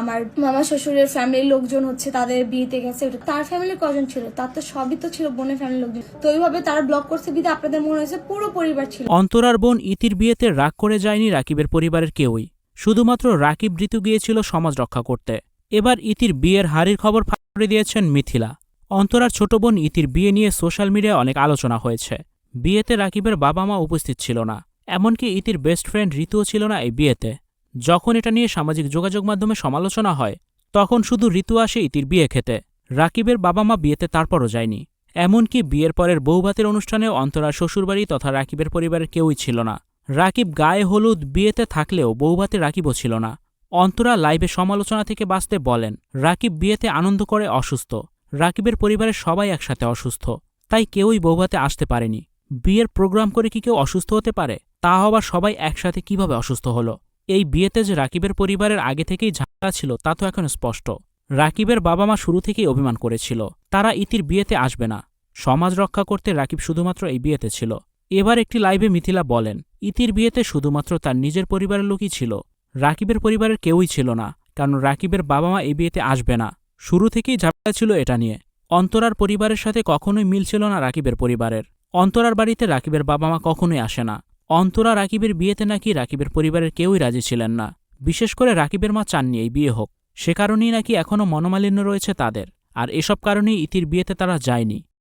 আমার মামা শ্বশুরের ফ্যামিলির লোকজন হচ্ছে তাদের বিয়েতে গেছে। তার ফ্যামিলির কজন ছিল? তার তো সবই তো ছিল বোনের ফ্যামিলির লোকজন। তো ওইভাবে তারা ব্লক করছে বিধে আপনাদের মনে হয়েছে পুরো পরিবার ছিল। অন্তরার বোন ইতির বিয়েতে রাগ করে যায়নি রাকিবের পরিবারের কেউই। শুধুমাত্র রাকিব ঋতু গিয়েছিল সমাজ রক্ষা করতে। এবার ইতির বিয়ের হারির খবর ফাঁড়ে দিয়েছেন মিথিলা। অন্তরার ছোট বোন ইতির বিয়ে নিয়ে সোশ্যাল মিডিয়ায় অনেক আলোচনা হয়েছে। বিয়েতে রাকিবের বাবা মা উপস্থিত ছিল না। এমনকি ইতির বেস্ট ফ্রেন্ড ঋতুও ছিল না এই বিয়েতে। যখন এটা নিয়ে সামাজিক যোগাযোগ মাধ্যমে সমালোচনা হয়, তখন শুধু ঋতু আসে ইতির বিয়ে খেতে। রাকিবের বাবা মা বিয়েতে তারপরও যায়নি। এমনকি বিয়ের পরের বৌভাতের অনুষ্ঠানেও অন্তরার শ্বশুরবাড়ি তথা রাকিবের পরিবারের কেউই ছিল না। রাকিব গায়ে হলুদ বিয়েতে থাকলেও বৌভাতে রাকিবও ছিল না। অন্তরা লাইভে সমালোচনা থেকে বাঁচতে বলেন, রাকিব বিয়েতে আনন্দ করে অসুস্থ। রাকিবের পরিবারের সবাই একসাথে অসুস্থ। তাই কেউই বৌভাতে আসতে পারেনি। বিয়ের প্রোগ্রাম করে কি কেউ অসুস্থ হতে পারে? তা হবার সবাই একসাথে কীভাবে অসুস্থ হলো? এই বিয়েতে যে রাকিবের পরিবারের আগে থেকেই ঝামেলা ছিল তা তো এখন স্পষ্ট। রাকিবের বাবা মা শুরু থেকেই অভিমান করেছিল। তারা ইতির বিয়েতে আসবে না। সমাজ রক্ষা করতে রাকিব শুধুমাত্র এই বিয়েতে ছিল। এবার একটি লাইভে মিথিলা বলেন, ইতির বিয়েতে শুধুমাত্র তার নিজের পরিবারের লোকই ছিল। রাকিবের পরিবারের কেউই ছিল না, কারণ রাকিবের বাবা মা এই বিয়েতে আসবে না। শুরু থেকেই ঝামেলা ছিল এটা নিয়ে। অন্তরার পরিবারের সাথে কখনোই মিল ছিল না রাকিবের পরিবারের। অন্তরার বাড়িতে রাকিবের বাবা মা কখনোই আসে না। অন্তরা রাকিবের বিয়েতে নাকি রাকিবের পরিবারের কেউই রাজি ছিলেন না। বিশেষ করে রাকিবের মা চাননি এই বিয়ে হোক। সে কারণেই নাকি এখনও মনোমালিন্য রয়েছে তাদের। আর এসব কারণেই ইতির বিয়েতে তারা যায়নি।